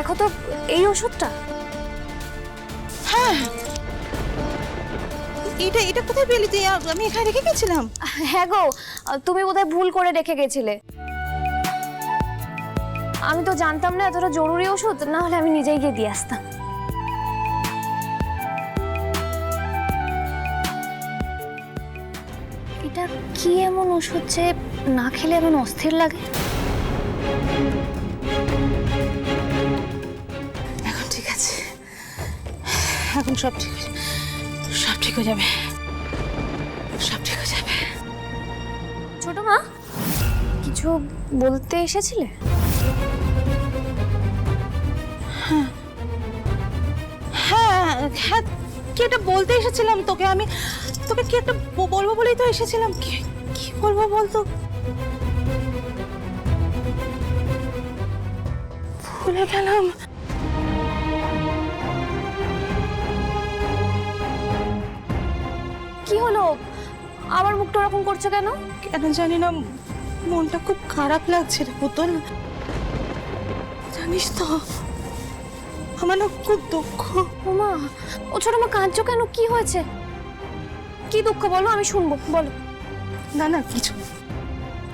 দেখো তো এই ওষুধটা। হ্যাঁ। এটা এটা কোথায় পেলি তুই আমি এখানে রেখে গেছিলাম? হ্যাঁ গো তুমি বোধহয় ভুল করে রেখে গেছিলে। আমি তো জানতাম না এতটা জরুরি ওষুধ না হলে আমি নিজেই গিয়ে দিয়ে আসতাম। এটা কি এমন ওষুধ যে না খেলে এমন অস্থির লাগে? এখন সব ঠিক হয়ে সব ঠিক হয়ে যাবে। সব ঠিক হয়ে যাবে। ছোট মা কিছু বলতে এসেছিলে? হ্যাঁ। হ্যাঁ কি একটা বলতে এসেছিলাম তোকে আমি? তোকে কি একটা বলব বলেই তো এসেছিলাম। কি কি বলব বলতো? ভুলে গেলাম। আমার মুখটা ওরকম করছ কেন? কেন জানি না মনটা খুব খারাপ লাগছে রে পুতুল। জানিস তো আমার না খুব দুঃখ। ওমা ও ছোট মা কাঁদছো কেন? কি হয়েছে? কি দুঃখ বলো আমি শুনব বলো। না না কিছু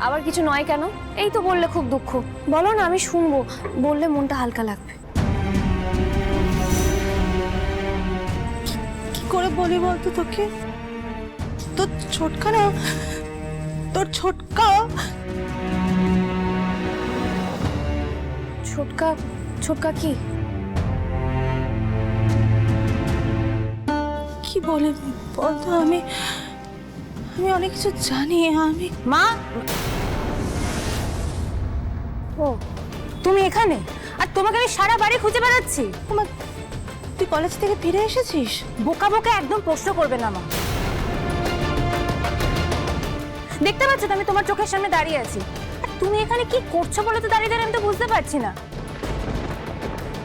আবার কিছু নয় কেন? এই তো বললে খুব দুঃখ। বলো না আমি শুনব বললে মনটা হালকা লাগবে। কি করে বলি বলতো তোকে? তোর ছোটকা না তোর ছোটকা। ছোটকা ছোটকা কি? কি বলে বলতো আমি? আমি অনেক কিছু জানি আমি মা! ও তুমি এখানে? আর তোমাকে আমি সারা বাড়ি খুঁজে বেড়াচ্ছি। আমার তুই কলেজ থেকে ফিরে এসেছিস? বোকা বোকা একদম প্রশ্ন করবে না মা। দেখতে পাচ্ছ আমি তোমার চোখের সামনে দাঁড়িয়ে আছি। তুমি এখানে কি করছ বলে তো, দাঁড়িয়ে দাঁড়িয়ে আমি তো বুঝতে পারছি না।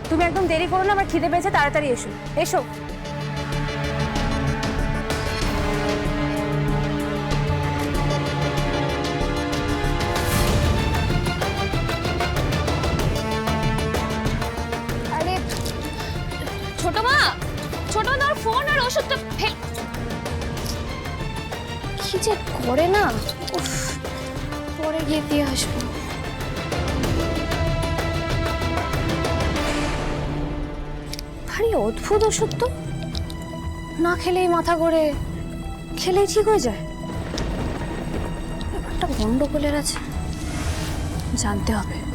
তুমি একদম দেরি করো না, আমার খিদে পেয়েছে, তাড়াতাড়ি এসো। এসো। ছোট মা ছোট মা তোমার ফোন আর ওষুধটা কি যে করে না। পরে গিয়ে দিয়ে আসব। ভারী অদ্ভুত ওষুধ তো। না খেলেই মাথা করে খেলেই ঠিক হয়ে যায়। ব্যাপারটা গন্ডগোলের আছে। জানতে হবে।